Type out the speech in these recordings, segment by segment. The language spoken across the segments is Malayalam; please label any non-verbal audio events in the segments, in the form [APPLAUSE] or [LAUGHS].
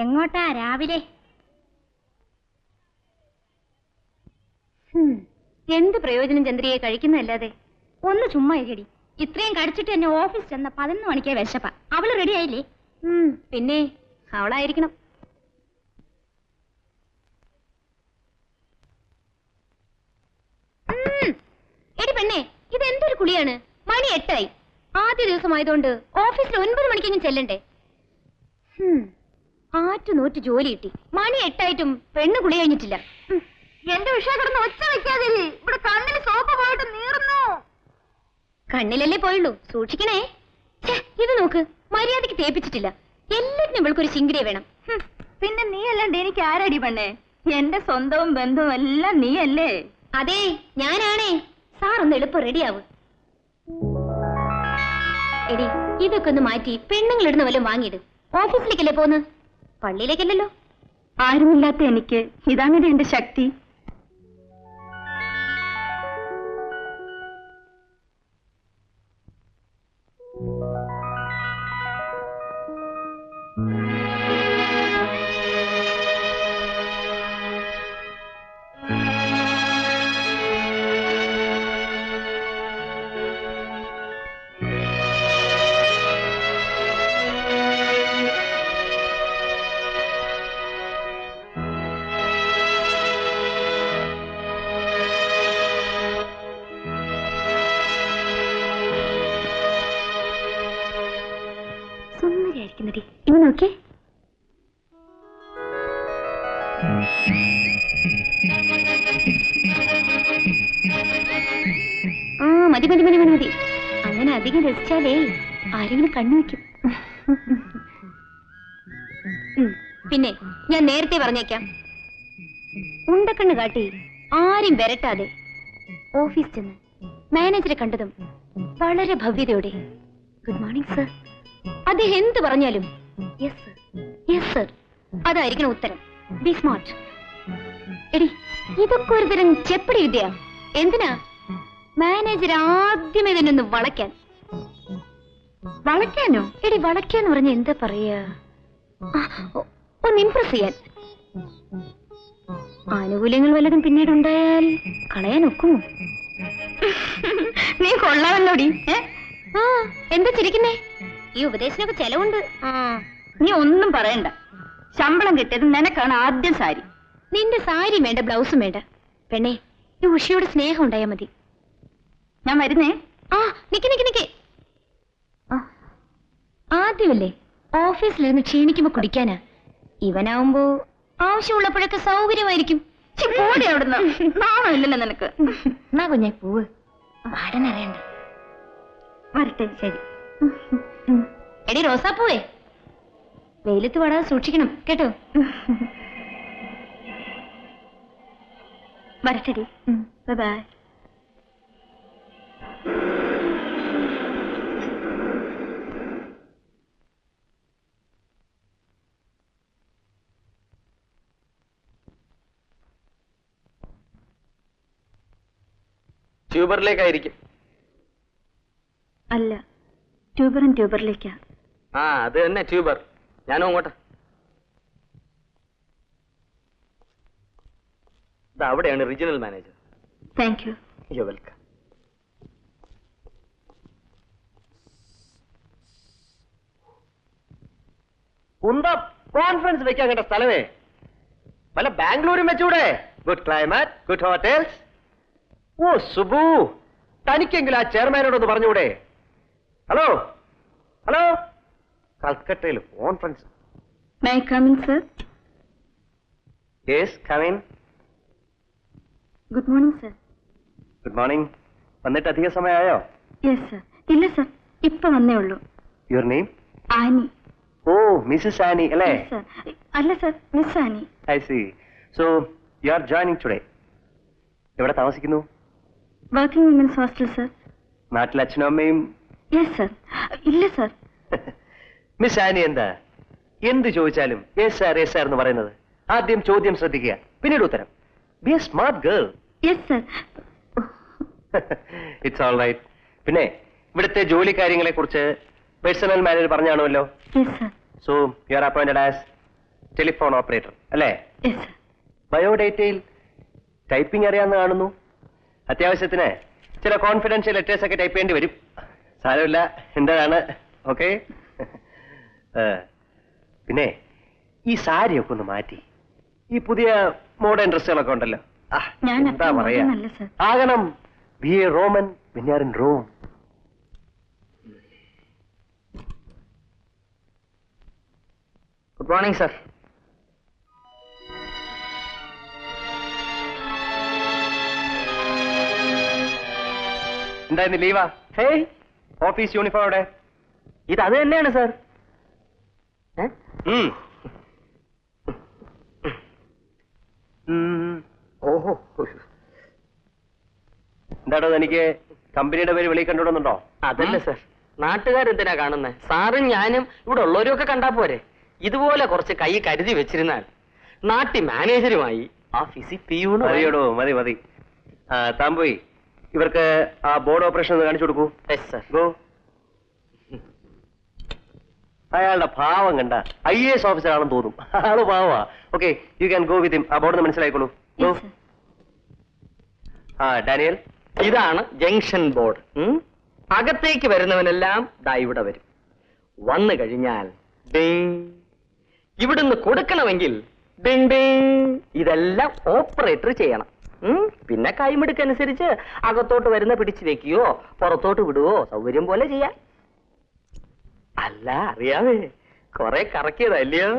എങ്ങോട്ടാ രാവിലെ എന്ത് പ്രയോജനം ചന്ദ്രിയെ കഴിക്കുന്നതല്ലാതെ ഒന്ന് ചുമ്മാ ചെടി ഇത്രയും കടിച്ചിട്ട് എന്നെ ഓഫീസ് ചെന്ന പതിനൊന്ന് മണിക്കേ വിശപ്പ അവള് റെഡി ആയില്ലേ പിന്നെ അവളായിരിക്കണം എടി പെണ്ണേ ഇത് എന്തൊരു കുളിയാണ് മണി എട്ടായി ആദ്യ ദിവസമായതുകൊണ്ട് ഓഫീസിൽ ഒൻപത് മണിക്കെങ്കിലും ചെല്ലണ്ടേ ആറ്റുനൂറ്റ് ജോലി കിട്ടി മണി എട്ടായിട്ടും പെണ്ണ് കുളി കഴിഞ്ഞിട്ടില്ല എന്റെ വിഷയ കിടന്ന് ഒച്ച വെക്കാതെ ഇവിടെ കണ്ണിൽ സോപ്പ് പോയിട്ട് നീറുന്നു കണ്ണിലല്ലേ പോയുള്ളൂ സൂക്ഷിക്കണേ ഇത് നോക്ക് മര്യാദക്ക് തേപ്പിച്ചിട്ടില്ല എല്ലാത്തിനും ഇവൾക്കൊരു ചിങ്കിടിയെ വേണം പിന്നെ നീ അല്ലാണ്ട് എനിക്ക് ആരടി പണ്ണേ എന്റെ സ്വന്തവും ബന്ധവും എല്ലാം നീയല്ലേ അതെ ഞാനാണേ സാറൊന്ന് എളുപ്പം റെഡിയാവും എടി ഇതൊക്കെ ഒന്ന് മാറ്റി പെണ്ണുങ്ങൾ ഇടുന്ന വല്ലതും വാങ്ങിയിട് ഓഫീസിലേക്കല്ലേ പോന്ന് പള്ളിയിലേക്കല്ലല്ലോ ആരുമില്ലാത്ത എനിക്ക് ഇതാണിത് എന്റെ ശക്തി മതി ഇവ നോക്കേ ആ മതി മതി മതി മതി മതി അങ്ങനെ അധികം രസിച്ചാലേ ആരെങ്കിലും കണ്ണു വെക്കും പിന്നെ ഞാൻ നേരത്തെ പറഞ്ഞേക്കാം ഉണ്ടക്കണ്ണ് കാട്ടി ആരും വരട്ടാതെ ഓഫീസ് ചെന്ന് മാനേജറെ കണ്ടതും വളരെ ഭവ്യതയോടെ ഗുഡ് മോർണിംഗ് സർ അദ്ദേഹം എന്ത് പറഞ്ഞാലും യെസ് യെസ് സർ അതായിരിക്കണം ഉത്തരം ബി സ്മാർട്ട് എടി ഇതൊക്കെ ഒരു തരം ചെപ്പടി വിദ്യ എന്തിനാ മാനേജർ ആദ്യമേ തന്നെ ഒന്ന് വളയ്ക്കാൻ വളയ്ക്കാനോ എടി വളയ്ക്കാന്ന് പറഞ്ഞ എന്താ പറയാ ഒന്ന് ഇംപ്രസ് ചെയ്യാൻ ആനുകൂല്യങ്ങൾ വല്ലതും പിന്നീട് ഉണ്ടായാൽ കളയാൻ ഒക്കുമോ നീ കൊള്ളാമല്ലോടി ആ എന്താ ചിരിക്കുന്നേ ഈ ഉപദേശത്തിനൊക്കെ ചെലവുണ്ട് നീ ഒന്നും പറയണ്ട ശമ്പളം കിട്ടിയത് നിനക്കാണ് ആദ്യം സാരി നിന്റെ സാരി വേണ്ട ബ്ലൗസും വേണ്ട പെണ്ണേ ഈ ഉഷയോട് സ്നേഹം ഉണ്ടായാ മതി ഞാൻ വരുന്നേ ആ നിക്ക് നിക്ക് നിക്ക് ആദ്യമല്ലേ ഓഫീസിലിരുന്ന് ക്ഷീണിക്കുമ്പോ കുടിക്കാനാ ഇവനാവുമ്പോ ആവശ്യമുള്ളപ്പോഴൊക്കെ സൗകര്യമായിരിക്കും നാണമില്ലല്ലോ നിനക്ക് [LAUGHS] എന്നാ കുഞ്ഞെ പൂവ് വരട്ടെ ശരി എടി റോസാപ്പൂവേ വെയിലത്ത് പാടാതെ സൂക്ഷിക്കണം കേട്ടോ വരട്ടെടി ബൈ ട്യൂബറിലേക്കായിരിക്കും അല്ല ട്യൂബറും ട്യൂബറിലേക്കാ ആ അത് തന്നെ ട്യൂബർ ഞാനും അങ്ങോട്ടെ അവിടെയാണ് regional manager thank you welcome കുന്തം കോൺഫറൻസ് വെക്കാൻ കണ്ട സ്ഥലമേ വല്ല ബാംഗ്ലൂരും വെച്ചൂടെ ഗുഡ് ക്ലൈമറ്റ് ഗുഡ് ഹോട്ടൽസ് ഓ സുബു തനിക്കെങ്കിലും ആ ചെയർമാനോടൊന്ന് പറഞ്ഞൂടെ ഹലോ ഹലോ കൽക്കട്ടയിൽ conference may come in sir yes come in good morning sir good morning വന്നിട്ട് അധിക സമയമായോ യെസ് സർ ഇല്ല സർ ഇപ്പൊ വന്നേ ഉള്ളൂ your name Annie oh Mrs Annie അല്ലേ അല്ല sir miss Annie I see so you are joining today എവിടെ താമസിക്കുന്നു വർക്കിംഗ് വിമൻസ് ഹോസ്റ്റൽ സർ നാട്ടിൽ അച്ഛനും അമ്മയും യെസ് സർ ഇല്ല സർ മിസ് ആനി എന്താ എന്ത് ചോദിച്ചാലും യെസ് സാർ യെസ് സാർ എന്ന് പറയുന്നത് ആദ്യം ചോദ്യം ശ്രദ്ധിക്കുക പിന്നീട് ഉത്തരം B A smart girl yes sir it's all right പിന്നെ ഇവിടുത്തെ ജോലി കാര്യങ്ങളെ കുറിച്ച് personal manager പറഞ്ഞാണല്ലോ yes sir so you are appointed as telephone operator അല്ലേ ബയോഡേറ്റയിൽ ടൈപ്പിംഗ് അറിയാമെന്ന് കാണുന്നു അത്യാവശ്യത്തിന് ചില കോൺഫിഡൻഷ്യൽ ലെറ്റേഴ്സ് ഒക്കെ ടൈപ്പ് ചെയ്യേണ്ടി വരും സാരമില്ല എന്താണ് ഓക്കെ പിന്നെ ഈ സാരിയൊക്കെ ഒന്ന് മാറ്റി ഈ പുതിയ മോഡേൺ ഡ്രസ്സുകളൊക്കെ ഉണ്ടല്ലോ എന്താ പറയാ ആകണം ബി എ റോമൻ വിഞ്ഞാറിൻ റോം ഗുഡ് മോർണിംഗ് സാർ എന്തായിരുന്നു ലീവാ ഹേയ് ഓഫീസ് യൂണിഫോം അവിടെ ഇത് അത് തന്നെയാണ് സർ ഓഹോ എന്താടോ എനിക്ക് കമ്പനിയുടെ പേര് വെളിയിൽ കണ്ടുവിടുന്നുണ്ടോ അതല്ല സാർ നാട്ടുകാരെന്തിനാ കാണുന്നത് സാറും ഞാനും ഇവിടെ ഒക്കെ കണ്ടാ പോരെ ഇതുപോലെ കുറച്ച് കൈ കരുതി വെച്ചിരുന്നാൽ നാട്ടി മാനേജരുമായി ആ ഫിസി അറിയടോ മതി മതി താമ്പോയി ഇവർക്ക് ആ ബോർഡ് ഓപ്പറേഷൻ ഒന്ന് കാണിച്ചു കൊടുക്കൂ അയാളുടെ ഭാവം കണ്ട ഐ എ എസ് ഓഫീസർ ആണെന്ന് തോന്നും ആള് ഭാവാ okay you can go with him ആ ബോർഡ് മനസ്സിലായിക്കോളൂ ഗോ ആ ഡാനിയൽ ഇതാണ് ജംഗ്ഷൻ ബോർഡ് അകത്തേക്ക് വരുന്നവനെല്ലാം ദാ ഇവിടെ വരും വന്നു കഴിഞ്ഞാൽ ഇവിടുന്ന് കൊടുക്കണമെങ്കിൽ ഇതെല്ലാം ഓപ്പറേറ്റർ ചെയ്യണം പിന്നെ കൈമിടുക്കനുസരിച്ച് അകത്തോട്ട് വരുന്ന പിടിച്ചു വെക്കുകയോ പുറത്തോട്ട് വിടുവോ സൗകര്യം പോലെ ചെയ്യാം അല്ല അറിയാവേ കുറെ കറക്കിയതല്ലയോ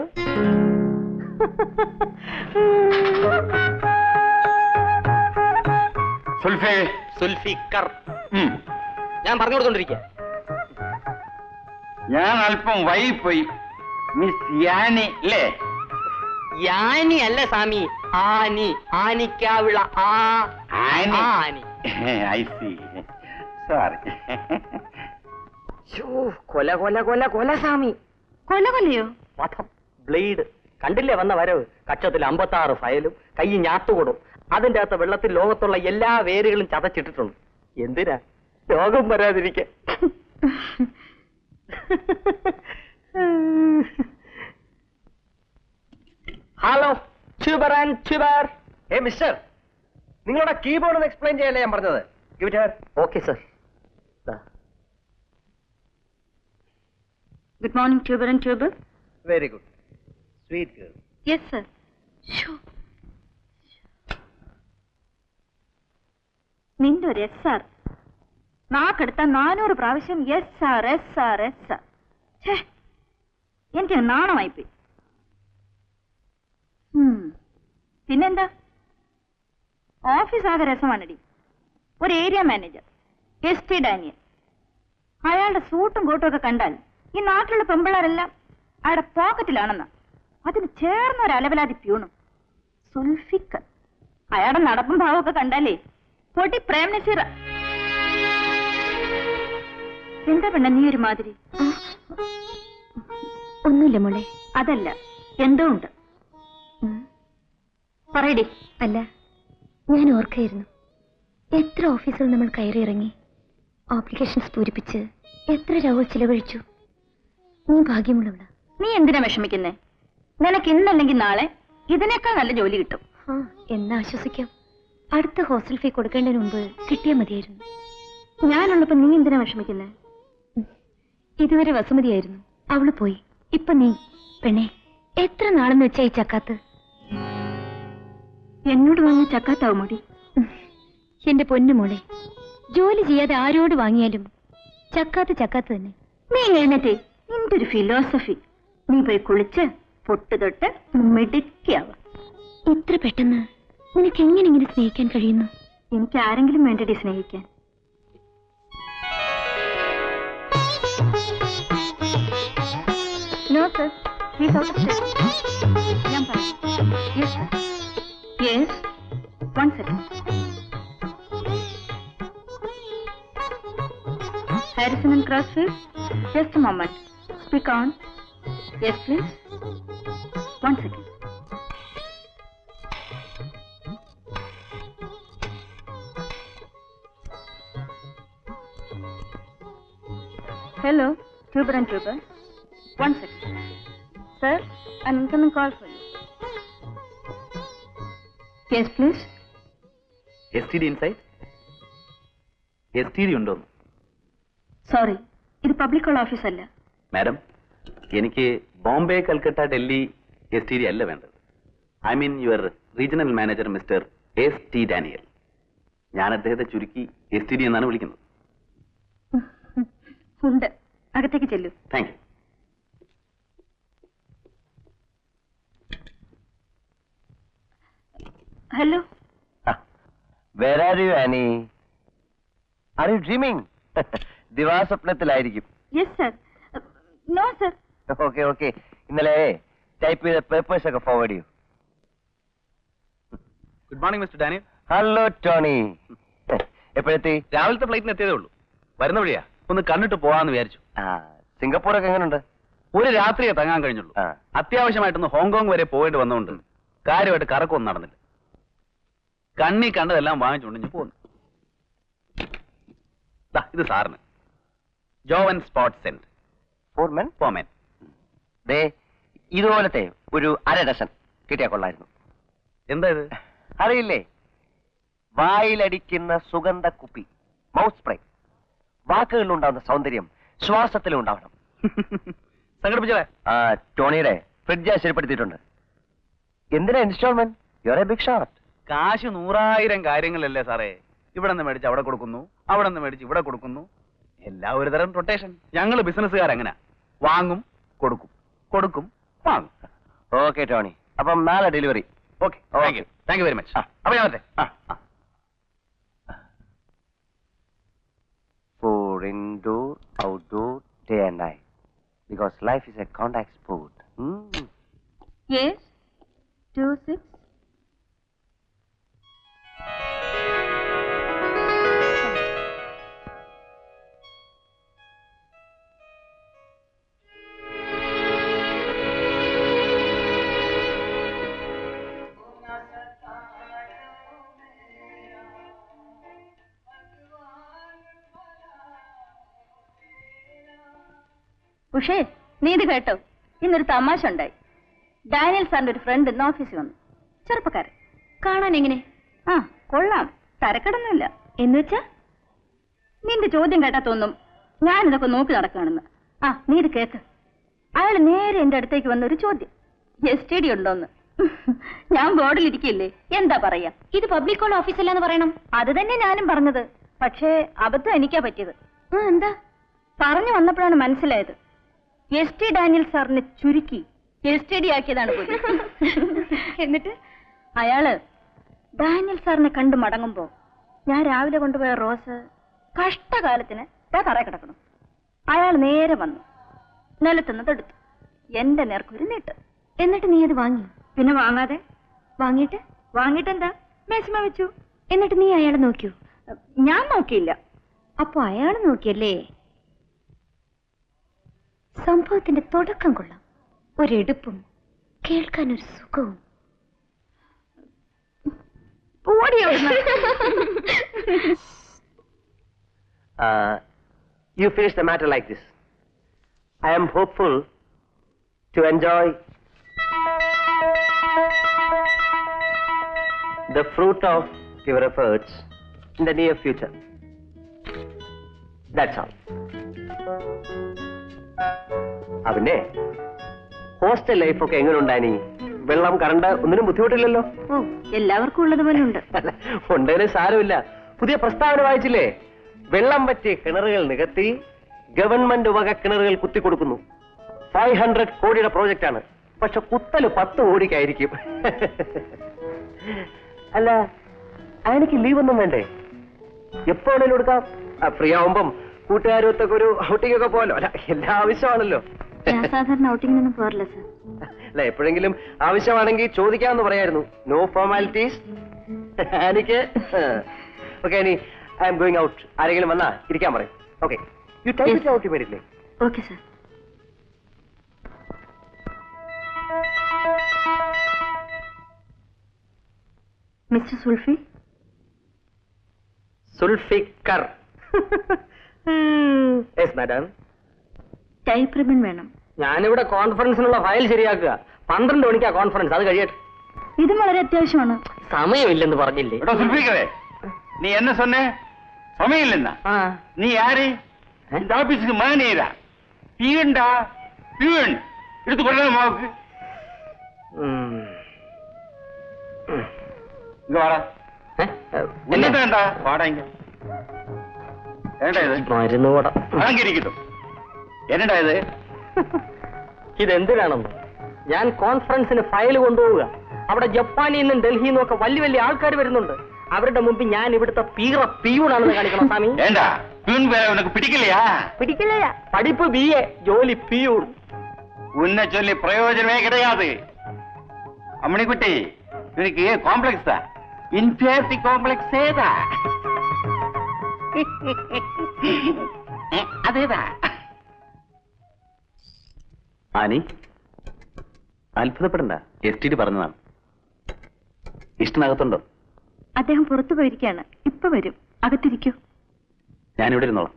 ഞാൻ പറഞ്ഞു കൊടുത്തോണ്ടിരിക്ക ഞാൻ അല്പം വൈ പോയി മിസ് യാനി അല്ലേ യാനി അല്ല സ്വാമി ആനി ആനിക്കാവിള ആ ആനി ഐ സി സോറി കൊല കൊല കൊല കൊല സ്വാമി കൊല കൊലയോ വധം ബ്ലേഡ് കണ്ടില്ലേ വന്ന വരവ് കക്ഷത്തിൽ അമ്പത്തി ആറ് ഫയലും കൈ ഞാത്തുകൊടും അതിന്റെ അകത്ത് വെള്ളത്തിൽ ലോകത്തുള്ള എല്ലാ വേരുകളും ചതച്ചിട്ടിട്ടുണ്ട് എന്തിനാ രോഗം വരാതിരിക്കാൻ [LAUGHS] ഹലോ ട്യൂബർ ആൻഡ് ട്യൂബർ ഏ മിസ്റ്റർ നിങ്ങളുടെ കീബോർഡ് ഒന്ന് എക്സ്പ്ലെയിൻ ചെയ്യാനല്ലേ ഞാൻ പറഞ്ഞത് give it okay sir good morning tuber and tuber very good sweet girl yes sir നിന്റെ ഒരു എസ് ആർ നാക്കെടുത്ത നാനൂറ് പ്രാവശ്യം S R S R S R എനിക്ക് നാണമായി പോയി പിന്നെന്താ ഓഫീസ് ആകെ രസമാണടി ഒരു area manager S T Daniel അയാളുടെ സൂട്ടും കോട്ടും ഒക്കെ കണ്ടാൽ ഈ നാട്ടിലുള്ള പെമ്പിള്ളാരെല്ലാം അയാളുടെ പോക്കറ്റിലാണെന്ന അതിന് ചേർന്ന ഒരു അലവലാതി പ്യൂണും സുൽഫിക്കർ അയാളുടെ നടപ്പും ഭാവമൊക്കെ കണ്ടാലേ പൊട്ടി പ്രേംനസീറ എന്താ പെണ്ണ നീ ഒരു മാതിരി ഒന്നുമില്ല മോളെ അതല്ല എന്തോ ഉണ്ട് പറയടി അല്ല ഞാൻ ഓർക്കായിരുന്നു എത്ര ഓഫീസുകൾ നമ്മൾ കയറി ഇറങ്ങി ആപ്ലിക്കേഷൻസ് പൂരിപ്പിച്ച് എത്ര രൂപ ചിലവഴിച്ചു നീ ഭാഗ്യമുള്ളവള നീ എന്തിനാ വിഷമിക്കുന്നേ നിനക്ക് ഇന്നല്ലെങ്കിൽ നാളെ ഇതിനേക്കാൾ നല്ല ജോലി കിട്ടും ആ എന്നാ ആശ്വസിക്കാം അടുത്ത ഹോസ്റ്റൽ ഫീ കൊടുക്കേണ്ടതിന് മുമ്പ് കിട്ടിയാൽ മതിയായിരുന്നു ഞാനുള്ളപ്പോ നീ എന്തിനാ വിഷമിക്കുന്നേ ഇതുവരെ വസുമതിയായിരുന്നു അവള് പോയി ഇപ്പൊ നീ പെണ്ണെ എത്ര നാളെന്ന് വെച്ചാൽ ഈ ചക്കാത്ത് എന്നോട് വാങ്ങി ചക്കാത്താവും മോടി എന്റെ പൊന്നു മോളെ ജോലി ചെയ്യാതെ ആരോട് വാങ്ങിയാലും ചക്കാത്ത ചക്കാത്ത തന്നെ നീ എഴുന്നേറ്റേ നിന്റെ ഒരു ഫിലോസഫി നീ പോയി കുളിച്ച് പൊട്ട് തൊട്ട് മിടുക്കിയാവ ഇത്ര പെട്ടെന്ന് നിനക്ക് എങ്ങനെ ഇങ്ങനെ സ്നേഹിക്കാൻ കഴിയുന്നു എനിക്ക് ആരെങ്കിലും വേണ്ടടി സ്നേഹിക്കാൻ ഞാൻ പറഞ്ഞു Yes? 1 second. Harrison and Crossfield? Just a moment. Speak on. Yes, please. 1 second. Hello, Huber and Huber. 1 second. Sir, an incoming call for you. Yes please S inside? D ഉണ്ടോ സോറി ഇത് പബ്ലിക് ഉള്ള ഓഫീസ് അല്ല മാഡം എനിക്ക് ബോംബെ കൽക്കട്ട ഡൽഹി എസ് അല്ല വേണ്ടത് I mean your regional manager mister S T Daniel ഞാൻ അദ്ദേഹത്തെ ചുരുക്കി എസ് ടി ഡി എന്നാണ് വിളിക്കുന്നത് [LAUGHS] ഉണ്ട് അകത്തേക്ക് ചെല്ലൂ thank you hello where are you Annie are you dreaming ദിവാസ്വപ്നത്തിലായിരിക്കും yes sir no sir okay okay ഇന്നലെ ടൈപ്പ് ചെയ്ത പേപ്പേഴ്സ് ഒക്കെ ഫോർവേഡ് ചെയ്യൂ good morning mister Daniel hello Tony എപ്പോഴെത്തി രാവിലത്തെ ഫ്ലൈറ്റിന് എത്തിയതേ ഉള്ളൂ വരുന്ന വഴിയാ ഒന്ന് കണ്ടിട്ട് പോവാന്ന് വിചാരിച്ചു സിംഗപ്പൂർ ഒക്കെ എങ്ങനെയുണ്ട് ഒരു രാത്രിയെ തങ്ങാൻ കഴിഞ്ഞുള്ളൂ അത്യാവശ്യമായിട്ടൊന്ന് ഹോങ്കോങ് വരെ പോയിട്ട് വന്നുകൊണ്ട് കാര്യമായിട്ട് കറക്കൊന്നും നടന്നില്ല കണ്ണി കണ്ടതെല്ലാം വാങ്ങിച്ചുകൊണ്ട് ഞാൻ പോന്നു ഇത് സാറിന് Jovan sports scent for men for men ദേ ഇതുപോലത്തെ ഒരു അര ഡസൻ കിട്ടിയാ കൊള്ളായിരുന്നു എന്താ ഇത് അറിയില്ലേ വായിലടിക്കുന്ന സുഗന്ധ കുപ്പി മൗത്ത് സ്പ്രേ ഉണ്ടാവുന്ന സൗന്ദര്യം ഉണ്ടാവണം [LAUGHS] സംഘടിപ്പിച്ചേ ടോണിയുടെ ഫ്രിഡ്ജ് ആശ്ചര്യപ്പെടുത്തിയിട്ടുണ്ട് എന്തിനാ instalment your a big shot കാശ് നൂറായിരം കാര്യങ്ങളല്ലേ സാറേ ഇവിടെ നിന്ന് മേടിച്ച് അവിടെ കൊടുക്കുന്നു അവിടെ നിന്ന് മേടിച്ച് ഇവിടെ കൊടുക്കുന്നു എല്ലാം ഒരു തരം റൊട്ടേഷൻ ഞങ്ങൾ ബിസിനസ്സുകാരങ്ങനെ വാങ്ങും കൊടുക്കും കൊടുക്കും വാങ്ങും ഓക്കെ ടോണി അപ്പം നാളെ delivery okay thank you thank you very much അപ്പൊ ഞാൻ വരട്ടെ ആ For indoor, outdoor, day and night. Because life is a hmm? Yes. Two six പക്ഷേ നീതി കേട്ടോ ഇന്നൊരു തമാശ ഉണ്ടായി ഡാനിയൽ സാറിന്റെ ഒരു ഫ്രണ്ട് ഇന്ന് ഓഫീസിൽ വന്നു ചെറുപ്പക്കാരൻ കാണാൻ എങ്ങനെ ആ കൊള്ളാം തരക്കടൊന്നുമില്ല എന്നുവെച്ചാ നിന്റെ ചോദ്യം കേട്ടാ തോന്നും ഞാനിതൊക്കെ നോക്കി നടക്കുകയാണെന്ന് ആ നീ ഇത് കേക്ക് അയാൾ നേരെ എന്റെ അടുത്തേക്ക് വന്ന ഒരു ചോദ്യം എസ് ടി ഡി ഉണ്ടോന്ന് ഞാൻ ബോർഡിലിരിക്കില്ലേ എന്താ പറയാ ഇത് പബ്ലിക് കോൾ ഓഫീസല്ലെന്ന് പറയണം അത് തന്നെ ഞാനും പറഞ്ഞത് പക്ഷേ അബദ്ധം എനിക്കാ പറ്റിയത് എന്താ പറഞ്ഞു വന്നപ്പോഴാണ് മനസ്സിലായത് എസ് ടി ഡാനിയൽ സാറിനെ ചുരുക്കി എസ് ടി ഡി ആക്കിയതാണ് [LAUGHS] എന്നിട്ട് അയാള് ഡാനിയൽ സാറിനെ കണ്ടു മടങ്ങുമ്പോ ഞാൻ രാവിലെ കൊണ്ടുപോയ റോസ് കഷ്ടകാലത്തിന് തറ കിടക്കണം അയാൾ നേരെ വന്നു നിലത്തുനിന്ന് തെടുത്തു എന്റെ നേർക്കൊരു നീട്ട് എന്നിട്ട് നീ അത് വാങ്ങി പിന്നെ വാങ്ങാതെ വാങ്ങിയിട്ട് വാങ്ങിയിട്ട് എന്താ മേശമ വെച്ചു എന്നിട്ട് നീ അയാളെ നോക്കിയോ ഞാൻ നോക്കിയില്ല അപ്പൊ അയാൾ നോക്കിയല്ലേ സംഭവത്തിന്റെ തുടക്കം കൊള്ളാം ഒരെടുപ്പും കേൾക്കാൻ ഒരു സുഖവും you finish the matter like this I am hopeful to enjoy the fruit of your efforts in the near future that's all അവനെ ഹോസ്റ്റൽ ലൈഫ് ഒക്കെ എങ്ങനെ ഉണ്ടായി വെള്ളം കറണ്ട് ഒന്നിനും ബുദ്ധിമുട്ടില്ലല്ലോ എല്ലാവർക്കും ഉള്ളതുപോലെ ഉണ്ട് ഉണ്ടേലും സാരമില്ല പുതിയ പ്രസ്താവന വായിച്ചില്ലേ വെള്ളം പറ്റിയ കിണറുകൾ നികത്തി ഗവൺമെന്റ് വക കിണറുകൾ കുത്തി കൊടുക്കുന്നു ഫൈവ് ഹൺഡ്രഡ് കോടിയുടെ പ്രോജക്റ്റ് ആണ് പക്ഷെ കുത്തല് പത്ത് കോടിക്കായിരിക്കും അല്ല ലീവ് ഒന്നും വേണ്ടേ എപ്പോഴെങ്കിലും കൊടുക്കാം ഫ്രീ ആവുമ്പം കൂട്ടുകാരൊത്തൊക്കെ ഒരു ഔട്ടിങ്ങൊക്കെ പോലോ പോകാലോ അല്ല എല്ലാ ആവശ്യമാണല്ലോ ഞാൻ സാധാരണ ഔട്ടിങ്ങിനൊന്നും പോറില്ല സർ അല്ല എപ്പോഴെങ്കിലും ആവശ്യമാണെങ്കിൽ ചോദിക്കാമെന്ന് പറയായിരുന്നു നോ ഫോർമാലിറ്റീസ് എനിക്ക് ഓക്കെ ഇനി ഐ എം ഗോയിങ് ഔട്ട് ആരെങ്കിലും വന്നാ ഇരിക്കാൻ പറയും ഓക്കെ യു ടൈം ഔട്ട് വരില്ലേ okay sir mister Zulfi Zulfikar yes madam type ribbon വേണം ഞാനിവിടെ കോൺഫറൻസിനുള്ള ഫയൽ ശരിയാക്കുക പന്ത്രണ്ട് മണിക്കാ കോൺഫറൻസ് അത് കഴിയട്ടെ ഇതും വളരെ അത്യാവശ്യമാണ് സമയമില്ലെന്ന് പറഞ്ഞില്ലേ എടോ സുൽഫിക്കറെ நீ என்ன சொன்ன சமையல் என்ன ആ நீ யாரு இந்த ஆபீஸுக்கு மேனேஜரா பியூன்டா பியூன் எடுத்து கொள்ள மாவுக்கு ഉം. இங்க வாடா ഏ? என்னதான்டா வாடா இங்க என்னடா இது മരുന്ന് കൂട அலங்கரிக்கட்டும் என்னடா இது ഇതെന്തിനാണെന്ന് ഞാൻ കോൺഫറൻസിന് ഫയൽ കൊണ്ടുപോവുക അവിടെ ജപ്പാനിൽ നിന്നും ഡൽഹിയിൽ നിന്നും ഒക്കെ വലിയ വലിയ ആൾക്കാർ വരുന്നുണ്ട് അവരുടെ മുമ്പിൽ ഞാൻ ഇവിടുത്തെ പീറ പിയൂണാണെന്ന് കാണിക്കണം സ്വാമി ஏண்டா பியூன் வேலை உனக்கு பிடிக்கலையா പിടിക്കില്ല പഠിപ്പ് ബി എ ജോലി പിയൂൺ உன்னை சொல்லி பிரயோஜனமே கிடையாது அம்மணிக்குட்டி இவனுக்கு காம்ப்ளெக்ஸ் தான் இன்ஃபியாரிட்டி காம்ப்ளெக்ஸ் ஏதா அதேதான் ആനി അത്ഭുതപ്പെടണ്ട എസ് ടി പറഞ്ഞതാണ് ഇഷ്ടനകത്തുണ്ടോ അദ്ദേഹം പുറത്തു പോയിരിക്കുകയാണ് ഇപ്പൊ വരും അകത്തിരിക്കൂ ഞാനിവിടെ ഇരുന്നോളാം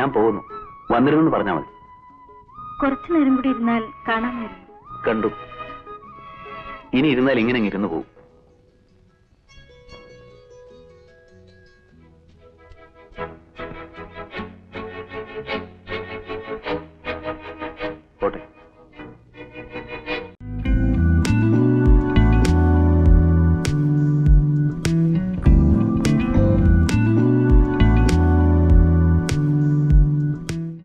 ഞാൻ പോകുന്നു വന്നിരുന്നു പറഞ്ഞാൽ മതി കുറച്ചു നേരം കൂടി ഇരുന്നാൽ കാണാൻ കണ്ടു ഇനി ഇരുന്നാൽ ഇങ്ങനെ ഇരുന്നു പോകും